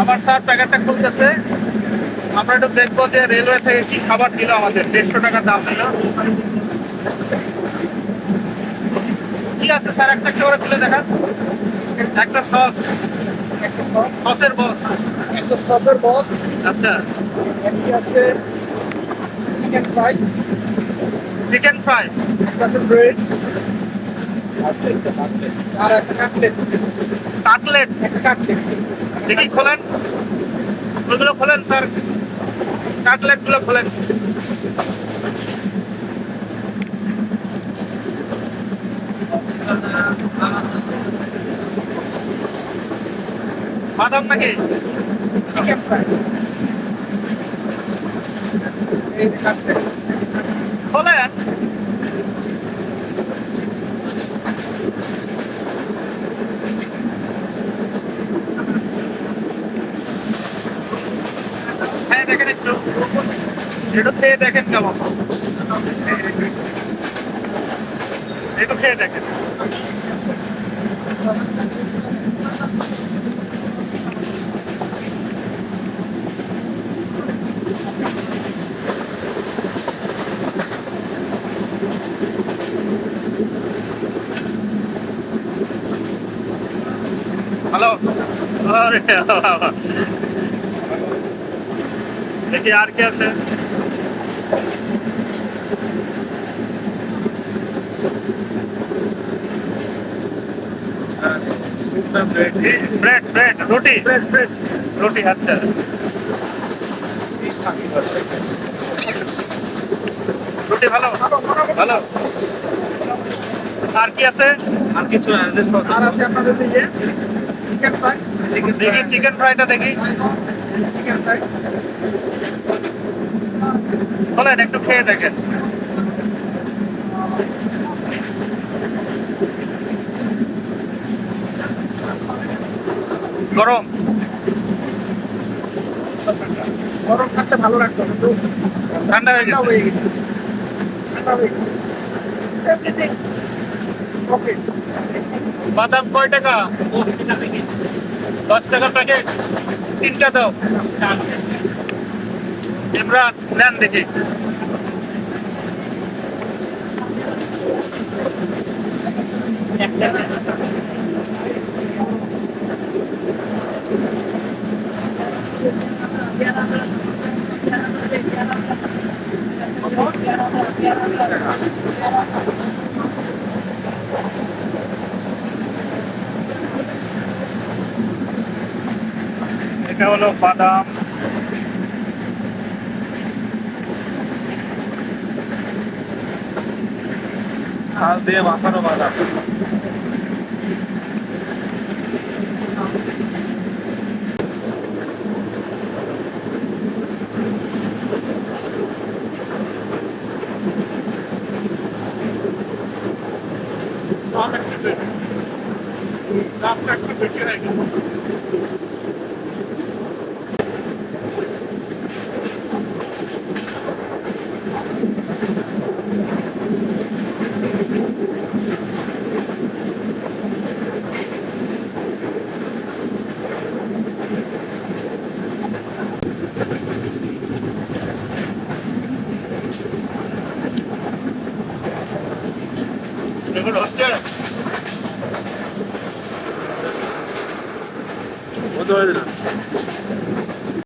আমার স্যার প্যাকেটটা খুলতেছে। আমরা একটু দেখব যে রেলওয়ে থেকে কি খাবার দিল আমাদের। দেড়শো টাকা দাম দিল। কি আছে স্যার? একটা কি করে খুলে দেখান? একটা সস একটা সস সসের বস একটা সসের বস আচ্ছা। একটি আছে চিকেন ফ্রাই চিকেন ফ্রাই একটা আছে ব্রেড আর একটা কাটলেট কাটলেট একটা কাটলেট দেখি খোলেন। ওইগুলো খোলেন স্যার। কাটলেটগুলো খোলেন। বাদাম নাকি? চিকেন ফ্রাই খোলেন হ্যাঁ দেখেন খেয়ে দেখেন কেমন? দেখেন। হ্যালো আরে বাবা। দেখি আর কি আছে ব্রেড ব্রেড রুটি ব্রেড ব্রেড রুটি আচ্ছা রুটি ভালো ভালো আর কি আছে আর কিছু আর আছে আপনাদের দিকে চিকেন ফ্রাই দেখি চিকেন ফ্রাইটা দেখি। চিকেন ফ্রাই বলেন একটু খেয়ে দেখেন। গরম। গরম থাকতে ভালো লাগতো কিন্তু ঠান্ডা হয়ে গেছে। হয়ে গেছে। ঠান্ডা হয়ে গেছে। ওকে বাদাম কয় টাকা? দশ টাকা প্যাকেট তিনটা দাও। ইমরান নেন দেখি। এটা হলো বাদাম। ছাল দিয়ে মাখানো বাদাম। দাম একটু বেশি দামটা একটু বেশি হয়ে গেছে এগুলো